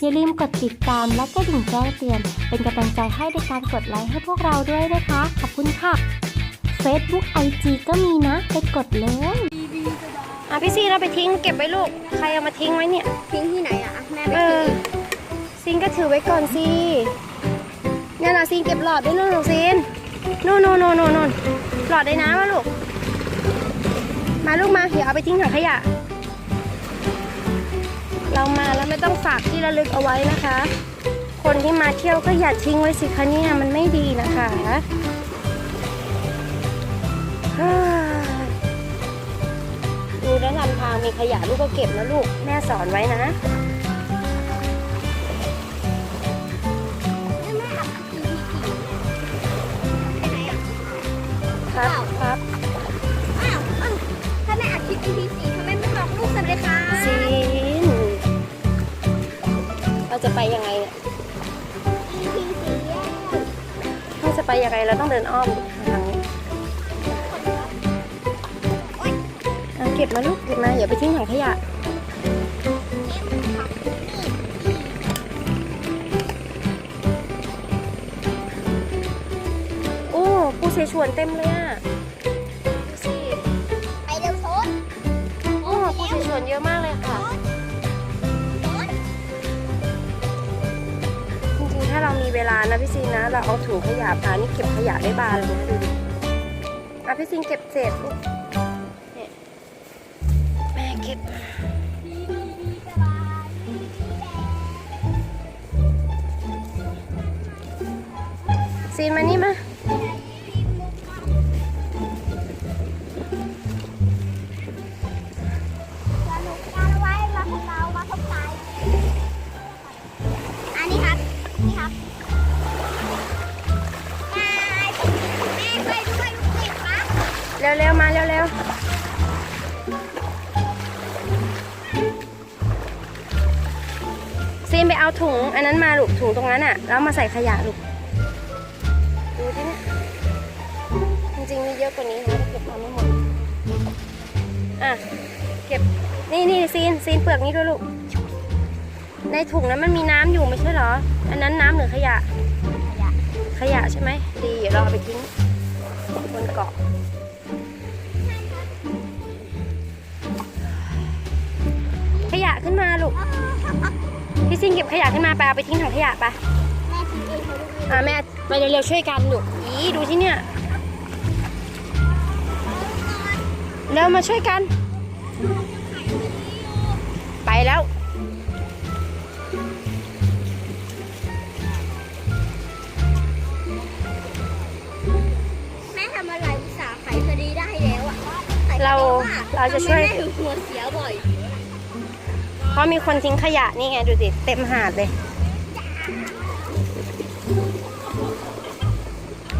อย่าลืมกดติดตามและกระดิ่งแจ้งเตือน เป็นกำลังใจให้ในการกดไลค์ให้พวกเราด้วยนะคะ ขอบคุณค่ะ Facebook IG ก็มีนะ ไปกดเลยอะพี่ซีเราไปทิ้งเก็บไว้ลูก ใครเอามาทิ้งไว้เนี่ย ทิ้งที่ไหนอะแม่ไปเอทิ้องซินก็ถือไว้ก่อนสิเนี่ยนะซินเก็บหลอดด้วยลูกซินนู่นนู่นนู่นนู่นนู่นหลอดได้น้ำมาลูก มาลูกมาเดี๋ยวเอาไปทิ้งถังขยะ เรามาแล้วไม่ต้องฝากที่ระลึกเอาไว้นะคะ คนที่มาเที่ยวก็อย่าทิ้งไว้สิคะเนี่ยมันไม่ดีนะคะดูแล้วลำพางมีขยะลูกก็เก็บนะลูกแม่สอนไว้นะ จะไปยังไงเนี่ย EP สี่แย่เราจะไปยังไงเราต้องเดินอ้อมทางนี้เอาเก็บมาลูกเก็บมาอย่าไปทิ้งถังขยะโอ้ปูเสฉวนเต็มเลยอะดูสิไปเร็วโซนโอ้ปูเสฉวนเยอะมากเลยค่ะ เวลานะพี่ซีนนะ เราเอาถุงขยะพานี่เก็บขยะได้บานเลยนะดูดิอะพี่ซีนเก็บเศษลูกเนี่ยแม่เก็บซีนมานี่มาสนุกการเอาไว้มาพวกเรามาพบใจอันนี้ครับ นี่ครับ เร็วๆมาเร็วๆซีนไปเอาถุง อันนั้นมาลูกถุงตรงนั้นอะ แล้วมาใส่ขยะลูกดูที่เนี่ยจริงๆมีเยอะกว่านี้นะเก็บมาไม่หมดอะเก็บนี่นี่ซีนซีนเปลือกนี้ด้วยลูกในถุงนั้นมันมีน้ำอยู่ไม่ใช่เหรอ อันนั้นน้ำหรือขยะ ขยะ ขยะใช่ไหม ดีเดี๋ยวเราเอาไปทิ้งบนเกาะ ขยะขึ้นมาลูก พี่ซิงเก็บขยะขึ้นมาไปเอาไปทิ้งถังขยะไปแม่ทิ้งเองเขาลูกศิษย์อะแม่ไปเร็วๆช่วยกันลูกอีดูที่เนี่ยเร็วมาช่วยกัน ไปแล้ว เราเราจะช่วยมแม่ถึงหัวเสียบ่อยเพราะมีคนทิ้งขยะนี่ไงดูสิเต็มหาดเลย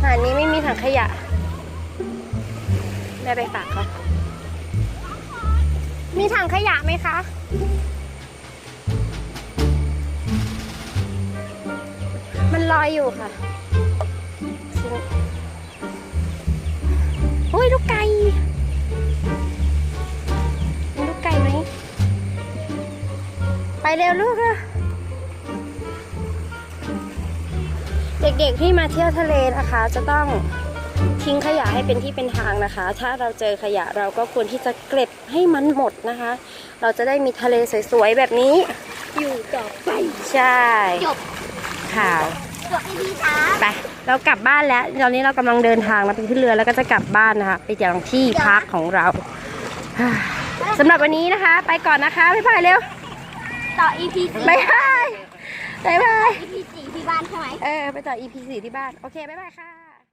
หาดนี้ไม่มีถังขยะแม่ไปฝากเขามีถังขยะไหมคะมันลอยอยู่ค่ะโอ้ยลูกไก่ เร็วลูกอะเด็กๆที่มาเที่ยวทะเลนะคะ จะต้องทิ้งขยะให้เป็นที่เป็นทางนะคะ ถ้าเราเจอขยะเราก็ควรที่จะเก็บให้มันหมดนะคะ เราจะได้มีทะเลสวยๆแบบนี้ อยู่ต่อไปใช่จบข่าวจบ EP สามไปเรากลับบ้านแล้ว ตอนนี้เรากำลังเดินทางมาไปขึ้นเรือแล้วก็จะกลับบ้านนะคะไปยังที่พักของเราสำหรับวันนี้นะคะ ไปก่อนนะคะบ๊ายบายเร็ว ต่อ EP สี่บ๊ายบายบ๊ายบาย EP สี่ที่บ้านใช่ไหม เออ ไปต่อ EP 4ที่บ้าน โอเค บ๊ายบายค่ะ